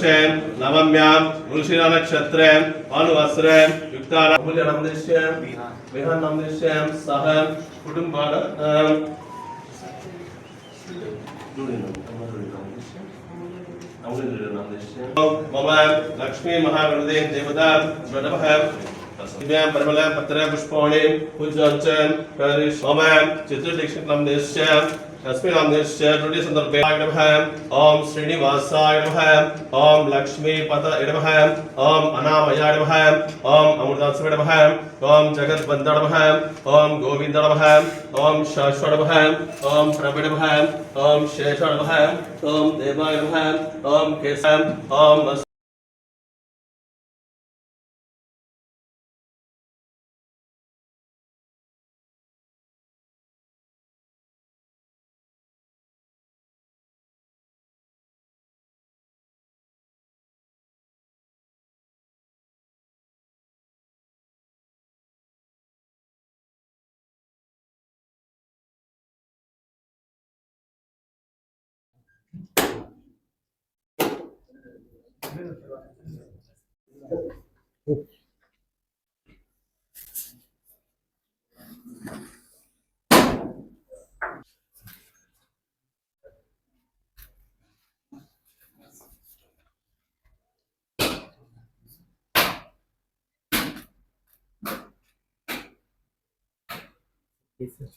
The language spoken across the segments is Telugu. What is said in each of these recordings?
वर्षे नवम्यां वृषिरनक्षत्रे अनुवस्त्रे युक्तानामुल्यनमदिश्य विहन्नमदिश्य सह कुटुम्बान मम लक्ष्मी महागणपते देवता प्रणवः दिव्यां परिमलां पत्र पुष्पाणि पूज्योच्च करिष् मम चित्रदीक्षितं देश्य अस्मिन् देश्य त्रुटि सन्दर्भे नमः ॐ श्रीनिवासाय नमः ॐ लक्ष्मीपतये नमः ॐ अनामयाय नमः ॐ अमृतात्सवे नमः ॐ जगद्वन्द नमः ॐ गोविन्द नमः ॐ शाश्वत नमः ॐ प्रभु नमः ॐ शेष नमः ॐ देवाय नमः ॐ केशव ॐ 있어요.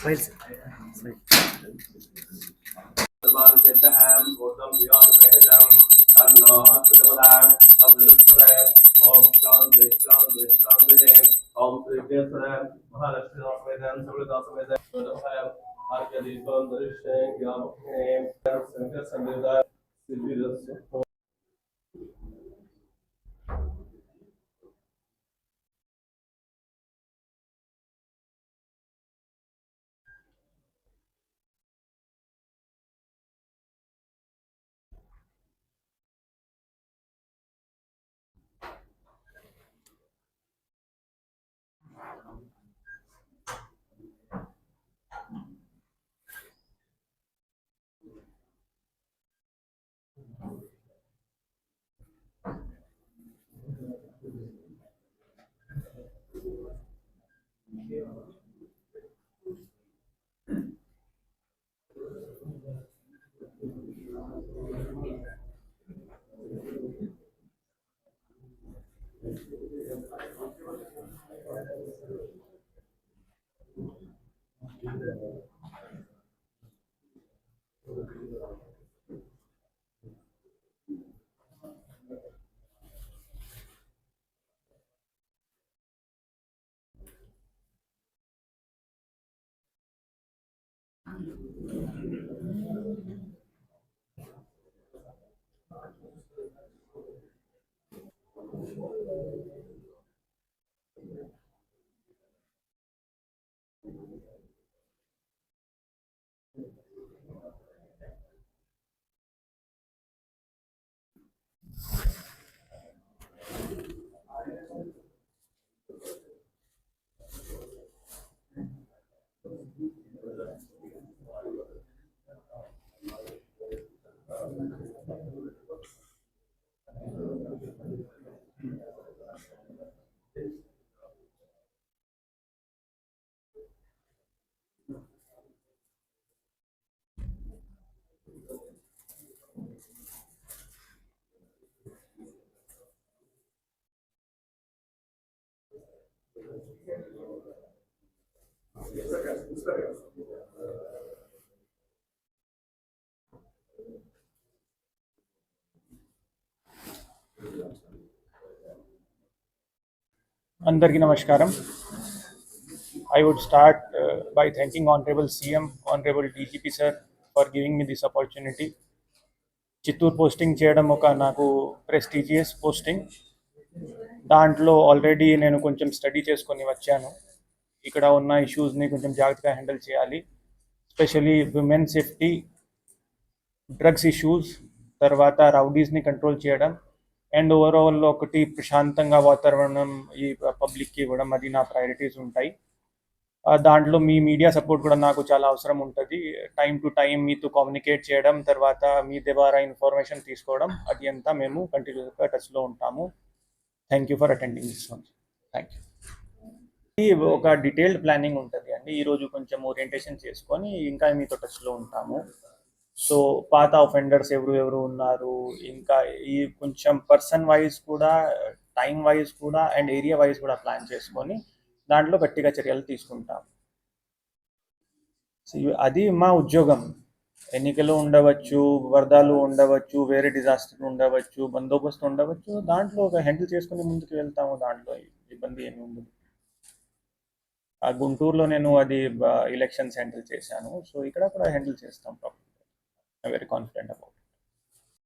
Smiles. Smile. सर्वान् भूतं व्यासमहजं तन्नो हस्तदेवतां तमनुस्पदे ॐ शान्ति शान्ति शान्तिः ॐ श्रीकेशर महालक्ष्मी दासमेदं समृदासमेदं नमः आर्यदीपं दर्शय ज्ञापने संकट 啊 అందరికి నమస్కారం. I would start by thanking honourable CM honourable DGP sir for giving me this opportunity Chittoor posting చేయడం ఒక నాకు ప్రెస్టీజియస్ పోస్టింగ్ దాంట్లో ఆల్రెడీ నేను కొంచెం స్టడీ చేసుకొని వచ్చాను. ఇక్కడ ఉన్న ఇష్యూస్ని కొంచెం జాగ్రత్తగా హ్యాండిల్ చేయాలి. Especially women safety drugs issues తర్వాత రౌడీస్ని కంట్రోల్ చేయడం అండ్ ఓవరాల్ ఒకటి ప్రశాంతంగా వాతావరణం ఈ పబ్లిక్కి ఇవ్వడం అది నా ప్రయారిటీస్ ఉంటాయి. దాంట్లో మీ మీడియా సపోర్ట్ కూడా నాకు చాలా అవసరం ఉంటుంది. టైం టు టైం మీతో కమ్యూనికేట్ చేయడం తర్వాత మీ ద్వారా ఇన్ఫర్మేషన్ తీసుకోవడం అది అంతా మేము కంటిన్యూస్గా టచ్లో ఉంటాము. Thank you for attending this one thank you ఒక డీటెయిల్డ్ ప్లానింగ్ ఉంటుంది అండి. ఈరోజు కొంచెం ఓరియంటేషన్ చేసుకొని ఇంకా మీతో టచ్లో ఉంటాము. సో పాత ఆఫెండర్స్ ఎవరు ఎవరు ఉన్నారు ఇంకా ఈ కొంచెం పర్సన్ వైజ్ కూడా టైం వైజ్ కూడా అండ్ ఏరియా వైజ్ కూడా ప్లాన్ చేసుకొని దాంట్లో గట్టిగా చర్యలు తీసుకుంటాం అది మా ఉద్యోగం. ఎన్నికలు ఉండవచ్చు వరదలు ఉండవచ్చు వేరే డిజాస్టర్ ఉండవచ్చు బందోబస్తు ఉండవచ్చు దాంట్లో ఒక హ్యాండిల్ చేసుకుని ముందుకు వెళ్తాము. దాంట్లో ఇబ్బంది ఏమి ఉండదు. ఆ గుంటూరులో నేను అది ఎలక్షన్స్ హ్యాండిల్ చేశాను. సో ఇక్కడ కూడా హ్యాండిల్ చేస్తాం ప్రాబ్లమ్ వెరీ కాన్ఫిడెంట్ అబౌట్